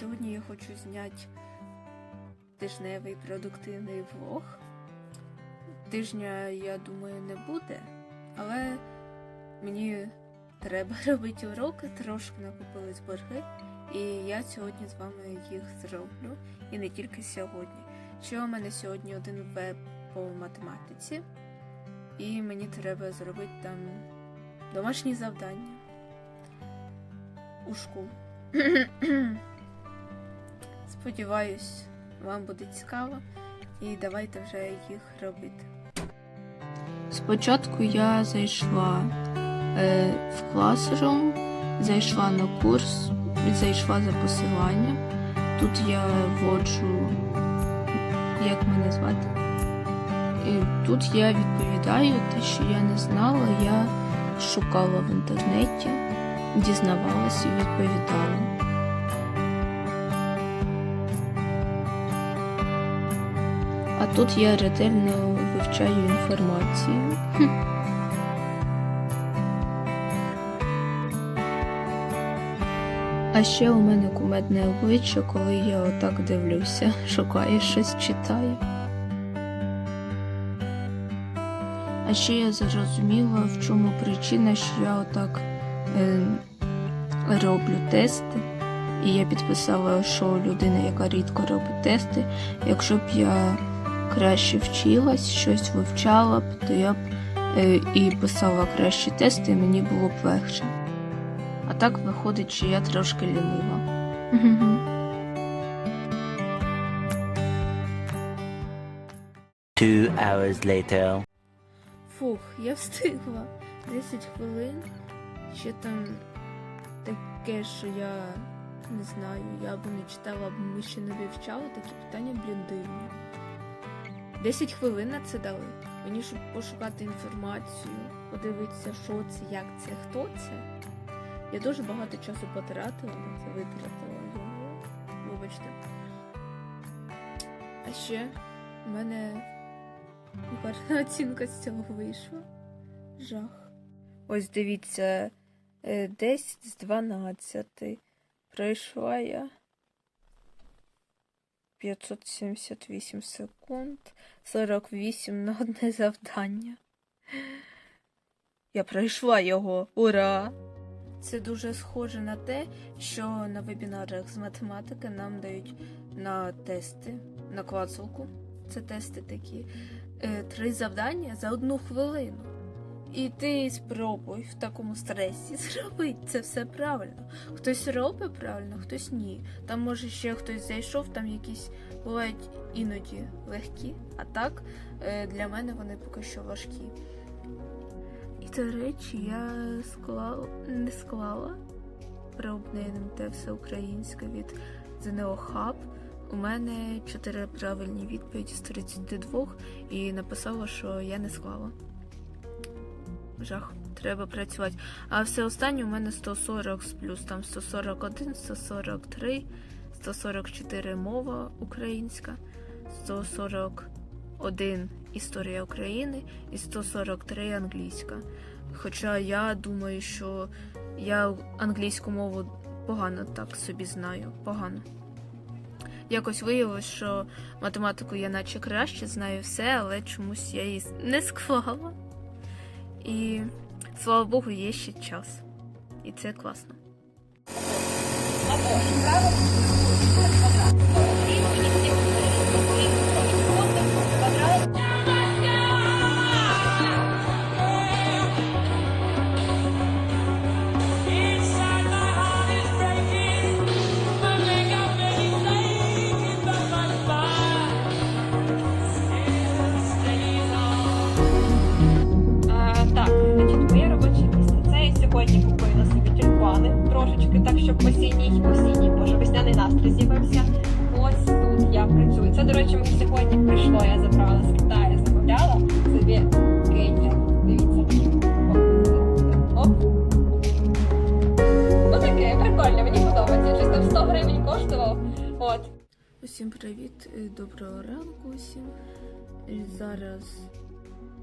сьогодні я хочу зняти тижневий продуктивний влог. Тижня, я думаю, не буде, але мені треба робити уроки, трошки накопились борги, і я сьогодні з вами їх зроблю. І не тільки сьогодні. Ще у мене сьогодні один веб по математиці, і мені треба зробити там домашні завдання у школу. Сподіваюсь, вам буде цікаво і давайте вже їх робити. Спочатку я зайшла е, в Classroom, зайшла на курс, зайшла за посиланням. Тут я вводжу, як мене звати. І тут я відповідаю те, що я не знала, я шукала в інтернеті, дізнавалася і відповідала. А тут я ретельно вивчаю інформацію. А ще у мене кумедне обличчя, коли я отак дивлюся, шукаю щось читаю. А ще я зрозуміла, в чому причина, що я отак е, роблю тести. І я підписала, що людина, яка рідко робить тести, якщо б я краще вчилась, щось вивчала б, то я б е, і писала кращі тести, і мені було б легше. А так виходить, що я трошки лінива. Two hours later. Фух, я встигла. 10 хвилин. Ще там таке, що я не знаю, я б не читала, або ми ще не вивчали такі питання, блін, дивні. 10 хвилин на це дали. Мені щоб пошукати інформацію, подивитися, що це, як це, хто це. Я дуже багато часу потратила на це, витратила його. Вибачте. А ще в мене гарна оцінка з цього вийшла. Жах. Ось дивіться, е, 10 з 12. Пройшла я 578 секунд, 48 на одне завдання. Я пройшла його. Ура! Це дуже схоже на те, що на вебінарах з математики нам дають на тести, на клацалку. Це тести такі. Е, Три завдання за одну хвилину. І ти спробуй в такому стресі зробити це все правильно. Хтось робить правильно, хтось ні. Там може ще хтось зайшов, там якісь бувають іноді легкі, а так е, для мене вони поки що важкі. І до речі, я склала, не склала пробне НМТ всеукраїнське від ЗНО Хаб. У мене 4 правильні відповіді з 32 і написала, що я не склала. Жах, треба працювати. А все останнє у мене 140 з плюс, там 141, 143, 144 мова українська, 141 історія України і 143 англійська. Хоча я думаю, що я англійську мову погано так собі знаю. Погано. Якось виявилось, що математику я наче краще знаю все, але чомусь я її не склала. І слава Богу, є ще час. І це класно. Осінній, осінній, боже, весняний настрій з'явився. Ось тут я працюю. Це, до речі, мені сьогодні прийшло, я забрала з Китаю, замовляла собі кейтер. Дивіться. Оп. Ну таке, прикольно, мені подобається. Щось там 100 гривень коштував. От. Усім привіт, е, доброго ранку усім. Е, Зараз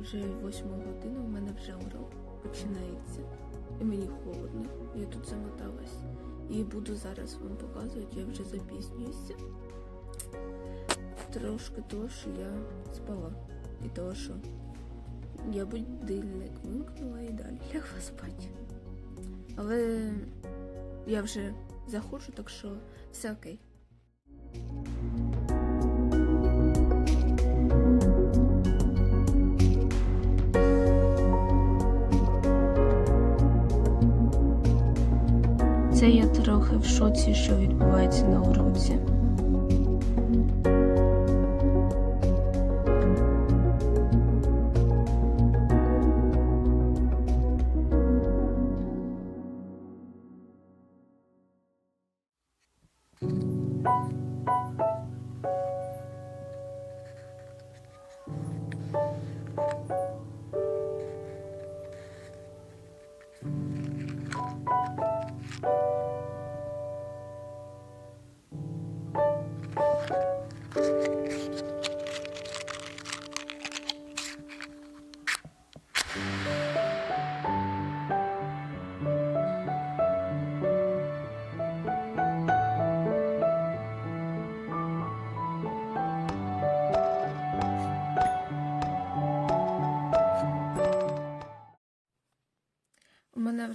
вже 8 година, у мене вже урок починається. І мені холодно. Я тут замоталась. І буду зараз вам показувати, я вже запізнююся. Трошки того, що я спала. І того, що я будильник вимкнула і далі лягла спати. Але я вже заходжу, так що все окей. Це я трохи в шоці, що відбувається на уроці.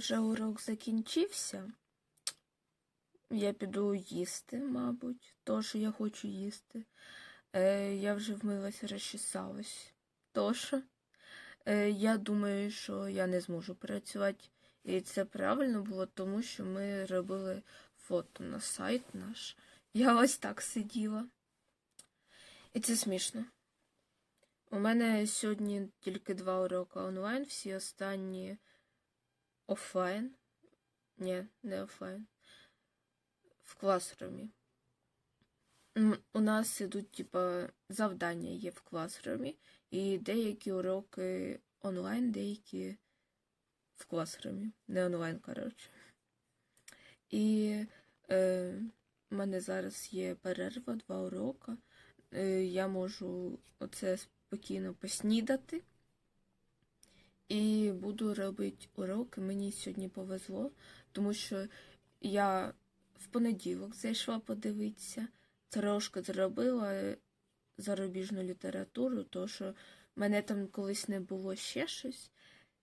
Вже урок закінчився. Я піду їсти, мабуть, то, що я хочу їсти. Е, я вже вмилася, розчесалась. Тож, е, я думаю, що я не зможу працювати. І це правильно було, тому що ми робили фото на сайт наш. Я ось так сиділа. І це смішно. У мене сьогодні тільки два уроки онлайн, всі останні офлайн. Ні, не офлайн. В класрумі. У нас ідуть, типа, завдання є в класрумі, і деякі уроки онлайн, деякі в класрумі. Не онлайн, коротше. І е, у мене зараз є перерва, два уроки. Е, я можу оце спокійно поснідати. І буду робити уроки. Мені сьогодні повезло, тому що я в понеділок зайшла подивитися, трошки зробила зарубіжну літературу, то що мене там колись не було ще щось,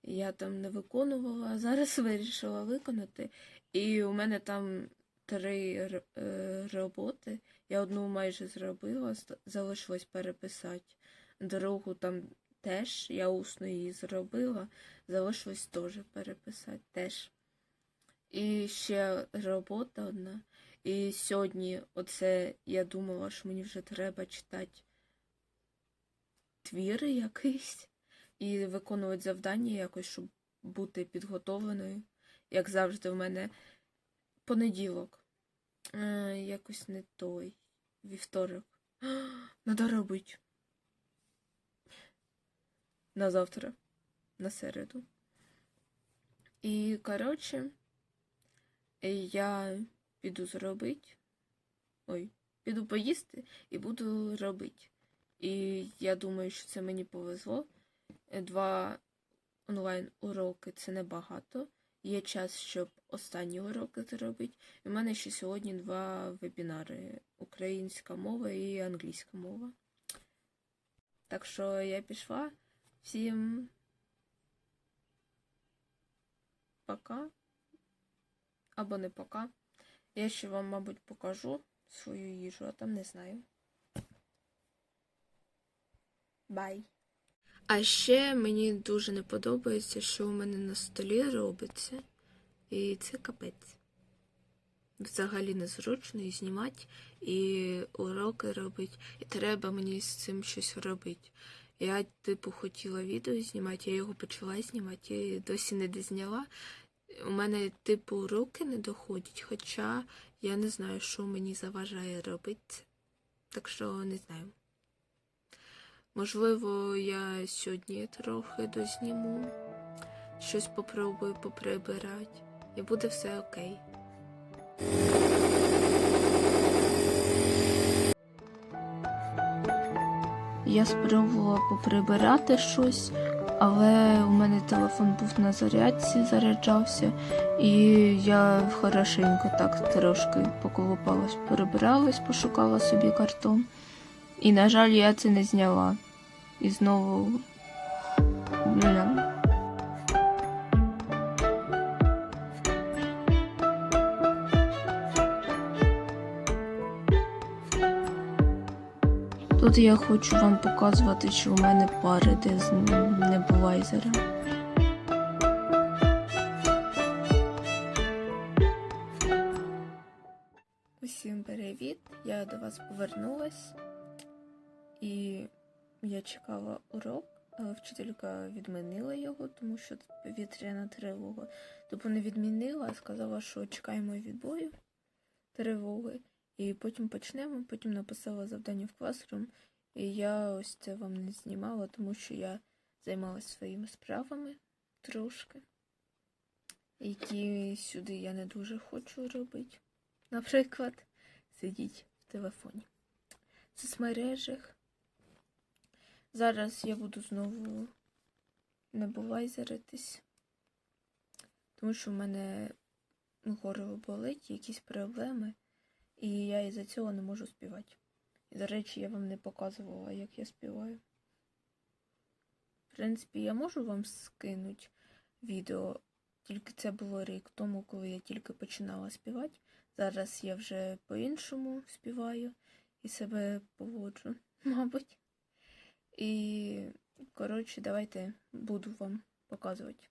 я там не виконувала, а зараз вирішила виконати. І у мене там три е, роботи. Я одну майже зробила, залишилось переписати. Другу там теж я усно її зробила, залишилось теж переписати теж. І ще робота одна. І сьогодні оце я думала, що мені вже треба читати твіри якийсь і виконувати завдання якось, щоб бути підготовленою. Як завжди, в мене понеділок. Е, якось не той. Вівторок. Надо робити. На завтра, на середу. І, коротше, я піду зробити. Ой, піду поїсти і буду робити. І я думаю, що це мені повезло. Два онлайн уроки це небагато. Є час, щоб останні уроки зробити. І в мене ще сьогодні два вебінари: українська мова і англійська мова. Так що я пішла. Всім пока. Або не пока. Я ще вам, мабуть, покажу свою їжу, а там не знаю. Бай. А ще мені дуже не подобається, що у мене на столі робиться. І це капець. Взагалі незручно і знімати, і уроки робити. І треба мені з цим щось робити. Я, типу, хотіла відео знімати, я його почала знімати і досі не дозняла. У мене, типу, руки не доходять, хоча я не знаю, що мені заважає робити. Так що не знаю. Можливо, я сьогодні трохи дозніму, щось попробую поприбирати, і буде все окей. Я спробувала поприбирати щось, але у мене телефон був на зарядці, заряджався, і я хорошенько так трошки поколупалась, перебиралась, пошукала собі картон. І, на жаль, я це не зняла. І знову. Бля. Я хочу вам показувати, що у мене пари, де з небувайзера. Усім привіт! Я до вас повернулась і я чекала урок, але вчителька відмінила його, тому що повітряна тривога. Тобто не відмінила, а сказала, що чекаємо відбою тривоги. І потім почнемо, потім написала завдання в класрум. І я ось це вам не знімала, тому що я займалася своїми справами трошки, які сюди я не дуже хочу робити. Наприклад, сидіть в телефоні. В соцмережах. Зараз я буду знову не бувайзеритись, тому що в мене горло болить, якісь проблеми, і я із-за цього не можу співати. І, до речі, я вам не показувала, як я співаю. В принципі, я можу вам скинути відео, тільки це було рік тому, коли я тільки починала співати. Зараз я вже по-іншому співаю і себе поводжу, мабуть. І, коротше, давайте буду вам показувати.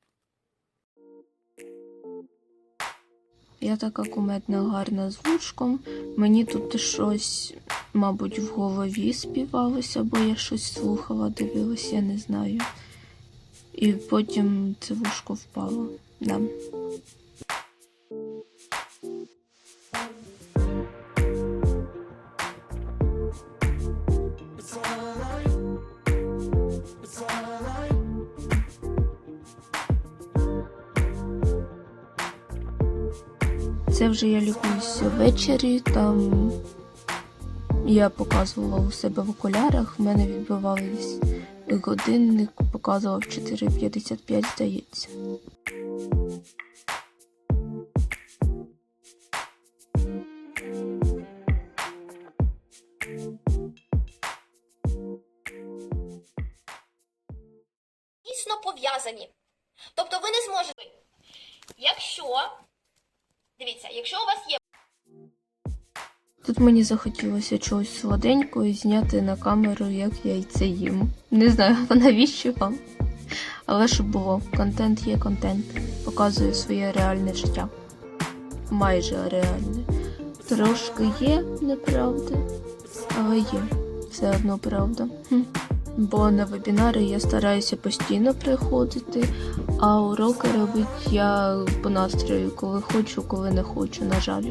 Я така куметна, гарна з вушком. Мені тут щось, мабуть, в голові співалося, бо я щось слухала, дивилась, я не знаю. І потім це вушко впало. Да. Це вже я лікуюся ввечері. Там я показувала у себе в окулярах. В мене відбивались годинник, показував 4.55, здається. пов'язані. Тут мені захотілося чогось солоденького і зняти на камеру, як я це їм. Не знаю, навіщо вам. Але щоб було, контент є контент. Показує своє реальне життя. Майже реальне. Трошки є неправди, але є. Все одно правда. Бо на вебінари я стараюся постійно приходити, а уроки робити я по настрою, коли хочу, коли не хочу, на жаль.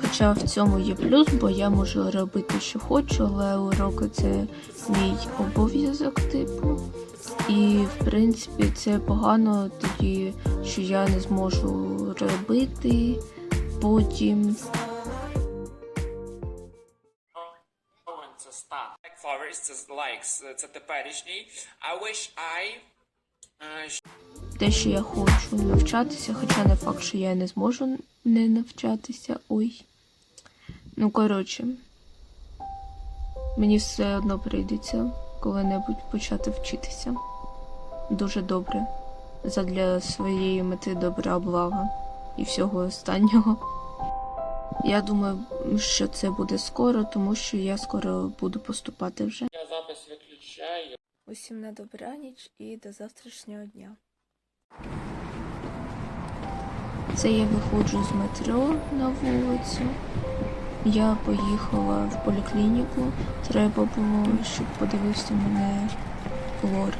Хоча в цьому є плюс, бо я можу робити, що хочу, але уроки це мій обов'язок, типу. І в принципі це погано тоді, що я не зможу робити потім. Це стан. Like це likes, це теперішній. Те, що я хочу навчатися, хоча не факт, що я не зможу не навчатися. Ой. Ну, коротше, мені все одно прийдеться коли-небудь почати вчитися. Дуже добре. Задля своєї мети добра блага і всього останнього. Я думаю, що це буде скоро, тому що я скоро буду поступати вже. Я запис виключаю. Усім на добраніч і до завтрашнього дня. Це я виходжу з метро на вулицю. Я поїхала в поліклініку. Треба було, щоб подивився мене лор.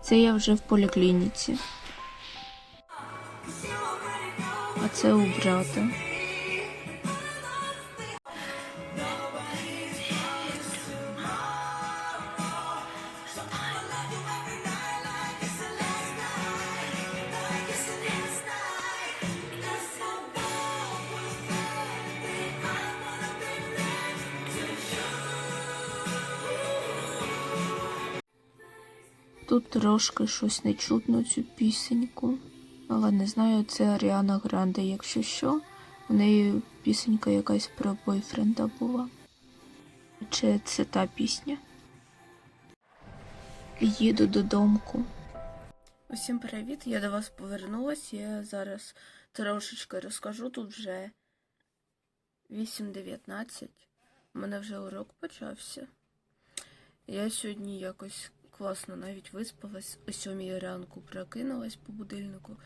Це я вже в поліклініці. це убрати. Тут трошки щось не чутно цю пісеньку. Але не знаю, це Аріана Гранде, якщо що. У неї пісенька якась про бойфренда була. Чи це та пісня? Їду додомку. Усім привіт, я до вас повернулась. Я зараз трошечки розкажу. Тут вже 8.19. У мене вже урок почався. Я сьогодні якось класно навіть виспалась. О сьомій ранку прокинулась по будильнику,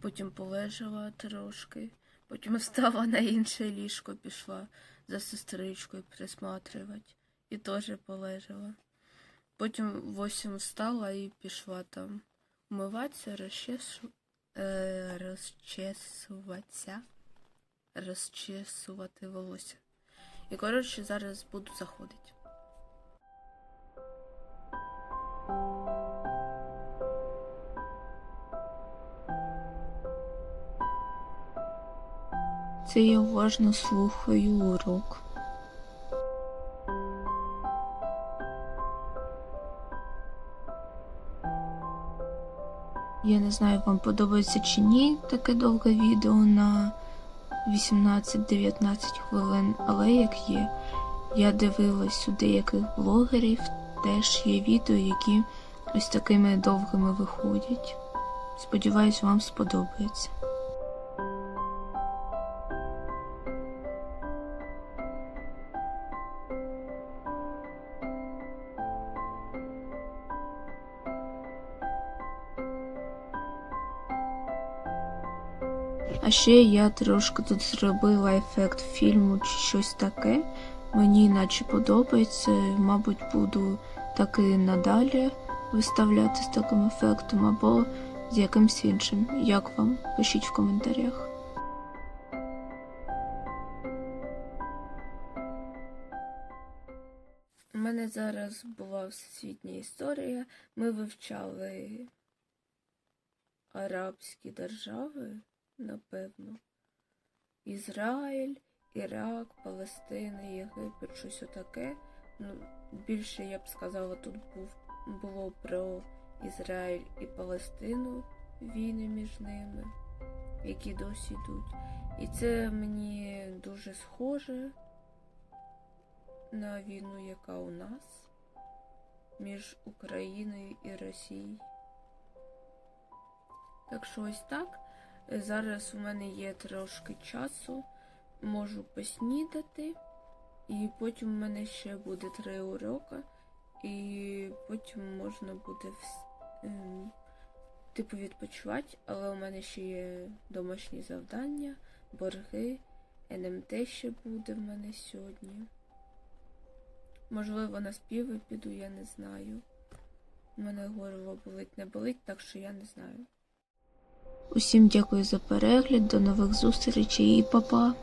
потім полежала трошки, потім встала на інше ліжко, пішла за сестричкою присматривати і теж полежала. Потім в 8 встала і пішла там умиватися, розчесу... е, розчесуватися, розчесувати волосся. І коротше зараз буду заходити. Це я уважно слухаю урок. Я не знаю, вам подобається чи ні таке довге відео на 18-19 хвилин, але як є. Я дивилась у деяких блогерів, теж є відео, які ось такими довгими виходять. Сподіваюсь, вам сподобається. А ще я трошки тут зробила ефект фільму чи щось таке. Мені наче подобається. Мабуть, буду так і надалі виставляти з таким ефектом або з якимсь іншим. Як вам? Пишіть в коментарях. У мене зараз була всесвітня історія. Ми вивчали арабські держави, напевно. Ізраїль, Ірак, Палестина, Єгипет, щось отаке. Ну, більше я б сказала, тут був, було про Ізраїль і Палестину, війни між ними, які досі йдуть. І це мені дуже схоже на війну, яка у нас між Україною і Росією. Так що ось так. Зараз у мене є трошки часу, можу поснідати, і потім у мене ще буде три уроки, і потім можна буде ем, типу відпочивати, але у мене ще є домашні завдання, борги, НМТ ще буде в мене сьогодні. Можливо, на співи піду, я не знаю. У мене горло болить, не болить, так що я не знаю. Усім дякую за перегляд, до нових зустрічей і па-па!